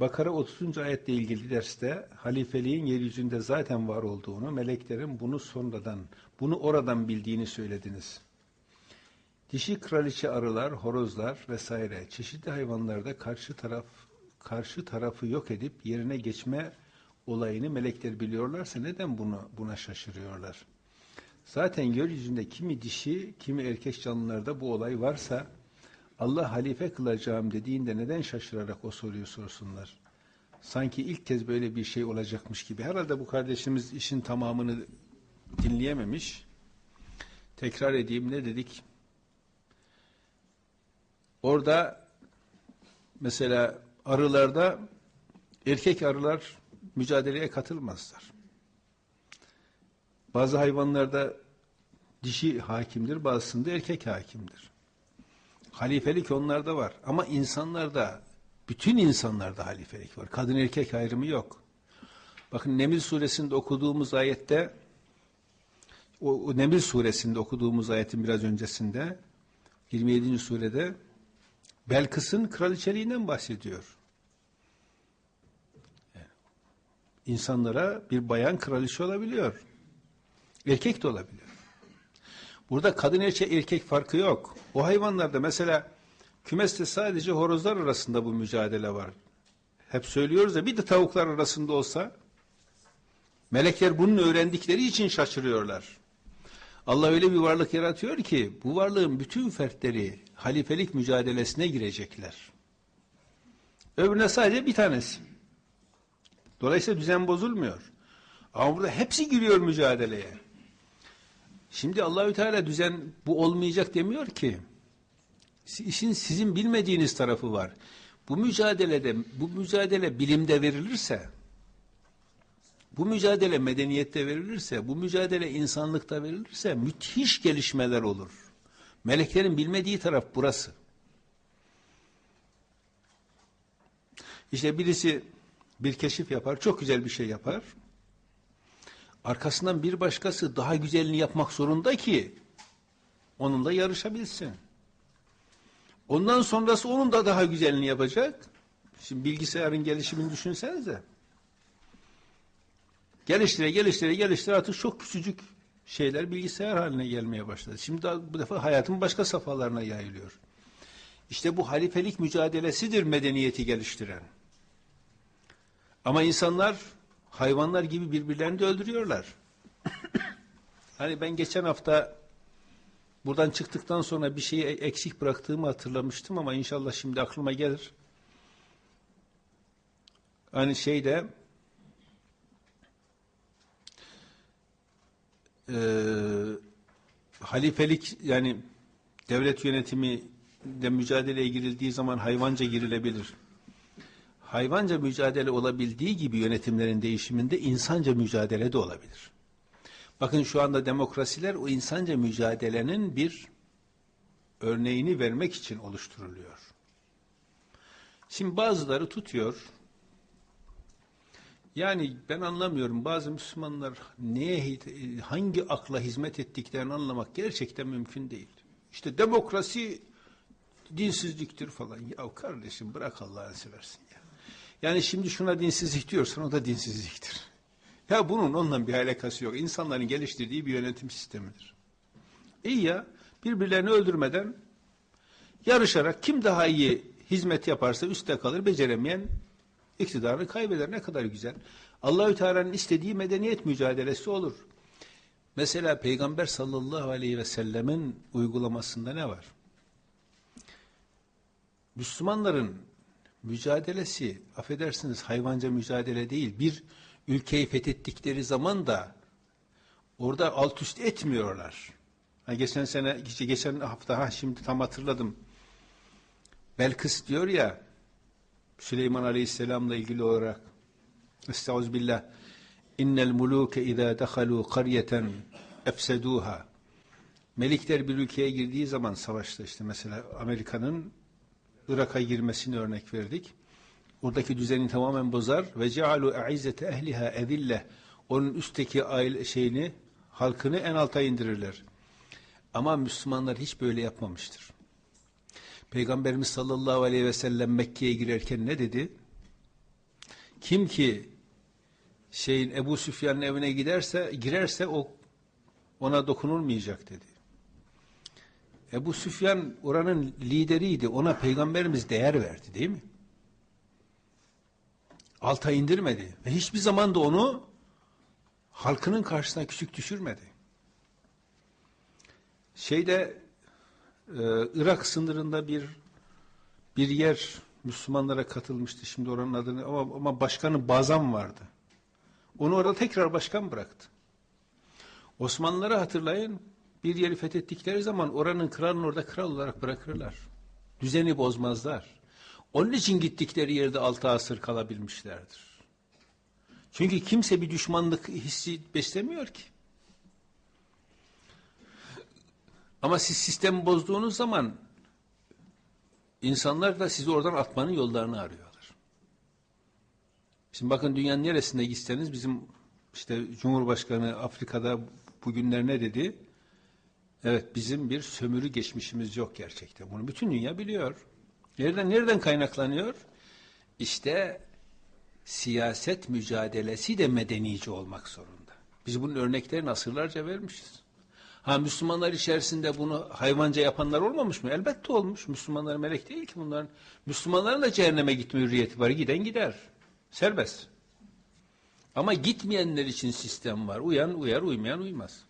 Bakara 30. ayetle ilgili derste halifeliğin yeryüzünde zaten var olduğunu, meleklerin bunu sonradan, bunu oradan bildiğini söylediniz. Dişi kraliçe arılar, horozlar vesaire çeşitli hayvanlarda karşı taraf karşı tarafı yok edip yerine geçme olayını melekler biliyorlarsa neden bunu buna şaşırıyorlar? Zaten yeryüzünde kimi dişi, kimi erkek canlılarda bu olay varsa Allah halife kılacağım dediğinde neden şaşırarak o soruyu sorsunlar? Sanki ilk kez böyle bir şey olacakmış gibi. Herhalde bu kardeşimiz işin tamamını dinleyememiş. Tekrar edeyim ne dedik? Orada mesela arılarda erkek arılar mücadeleye katılmazlar. Bazı hayvanlarda dişi hakimdir, bazısında erkek hakimdir. Halifelik onlarda var. Ama insanlarda, bütün insanlarda halifelik var. Kadın erkek ayrımı yok. Bakın Neml suresinde okuduğumuz ayette, o, o Neml suresinde okuduğumuz ayetin biraz öncesinde, 27. surede, Belkıs'ın kraliçeliğinden bahsediyor. İnsanlara bir bayan kraliçe olabiliyor. Erkek de olabiliyor. Burada kadın erkek, erkek farkı yok. O hayvanlarda mesela kümeste sadece horozlar arasında bu mücadele var. Hep söylüyoruz da bir de tavuklar arasında olsa melekler bunun öğrendikleri için şaşırıyorlar. Allah öyle bir varlık yaratıyor ki bu varlığın bütün fertleri halifelik mücadelesine girecekler. Öbürüne sadece bir tanesi. Dolayısıyla düzen bozulmuyor. Ama burada hepsi giriyor mücadeleye. Şimdi Allahü Teala düzen bu olmayacak demiyor ki. İşin sizin bilmediğiniz tarafı var. Bu mücadelede, bu mücadele bilimde verilirse, bu mücadele medeniyette verilirse, bu mücadele insanlıkta verilirse müthiş gelişmeler olur. Meleklerin bilmediği taraf burası. İşte birisi bir keşif yapar, çok güzel bir şey yapar. Arkasından bir başkası daha güzelini yapmak zorunda ki onunla yarışabilsin. Ondan sonrası onun da daha güzelini yapacak. Şimdi bilgisayarın gelişimini düşünsenize. Geliştire geliştire geliştire artık çok küçücük şeyler bilgisayar haline gelmeye başladı. Şimdi bu defa hayatın başka safhalarına yayılıyor. İşte bu halifelik mücadelesidir medeniyeti geliştiren. Ama insanlar hayvanlar gibi birbirlerini de öldürüyorlar. hani ben geçen hafta buradan çıktıktan sonra bir şeyi eksik bıraktığımı hatırlamıştım ama inşallah şimdi aklıma gelir. Hani şeyde e, halifelik yani devlet yönetimi de mücadeleye girildiği zaman hayvanca girilebilir hayvanca mücadele olabildiği gibi yönetimlerin değişiminde insanca mücadele de olabilir. Bakın şu anda demokrasiler o insanca mücadelenin bir örneğini vermek için oluşturuluyor. Şimdi bazıları tutuyor. Yani ben anlamıyorum bazı Müslümanlar neye hangi akla hizmet ettiklerini anlamak gerçekten mümkün değil. İşte demokrasi dinsizliktir falan. Ya kardeşim bırak Allah'ını seversin ya. Yani şimdi şuna dinsizlik diyorsan o da dinsizliktir. Ya bunun onunla bir alakası yok. İnsanların geliştirdiği bir yönetim sistemidir. İyi ya birbirlerini öldürmeden yarışarak kim daha iyi hizmet yaparsa üstte kalır, beceremeyen iktidarını kaybeder. Ne kadar güzel. Allahü Teala'nın istediği medeniyet mücadelesi olur. Mesela Peygamber sallallahu aleyhi ve sellemin uygulamasında ne var? Müslümanların mücadelesi, affedersiniz hayvanca mücadele değil, bir ülkeyi fethettikleri zaman da orada alt üst etmiyorlar. Ha, geçen sene, geçen hafta, ha şimdi tam hatırladım. Belkıs diyor ya, Süleyman Aleyhisselam'la ilgili olarak, Estağfirullah, innel muluke izâ dehalû karyeten efsedûhâ. Melikler bir ülkeye girdiği zaman savaşta işte mesela Amerika'nın Irak'a girmesini örnek verdik. Oradaki düzeni tamamen bozar ve cealu aizzete ehliha ezille onun üstteki aile şeyini halkını en alta indirirler. Ama Müslümanlar hiç böyle yapmamıştır. Peygamberimiz sallallahu aleyhi ve sellem Mekke'ye girerken ne dedi? Kim ki şeyin Ebu Süfyan'ın evine giderse girerse o ona dokunulmayacak dedi. Ebu Süfyan oranın lideriydi. Ona peygamberimiz değer verdi değil mi? Alta indirmedi. Ve hiçbir zaman da onu halkının karşısına küçük düşürmedi. Şeyde e, Irak sınırında bir bir yer Müslümanlara katılmıştı. Şimdi oranın adını ama, ama başkanı Bazam vardı. Onu orada tekrar başkan bıraktı. Osmanlıları hatırlayın. Bir yeri fethettikleri zaman oranın kralını orada kral olarak bırakırlar. Düzeni bozmazlar. Onun için gittikleri yerde altı asır kalabilmişlerdir. Çünkü kimse bir düşmanlık hissi beslemiyor ki. Ama siz sistemi bozduğunuz zaman insanlar da sizi oradan atmanın yollarını arıyorlar. Şimdi bakın dünyanın neresinde gitseniz bizim işte Cumhurbaşkanı Afrika'da bugünler ne dedi? Evet bizim bir sömürü geçmişimiz yok gerçekten. Bunu bütün dünya biliyor. Nereden nereden kaynaklanıyor? İşte siyaset mücadelesi de medenice olmak zorunda. Biz bunun örneklerini asırlarca vermişiz. Ha Müslümanlar içerisinde bunu hayvanca yapanlar olmamış mı? Elbette olmuş. Müslümanlar melek değil ki bunların. Müslümanların da cehenneme gitme hürriyeti var. Giden gider. Serbest. Ama gitmeyenler için sistem var. Uyan uyar, uymayan uymaz.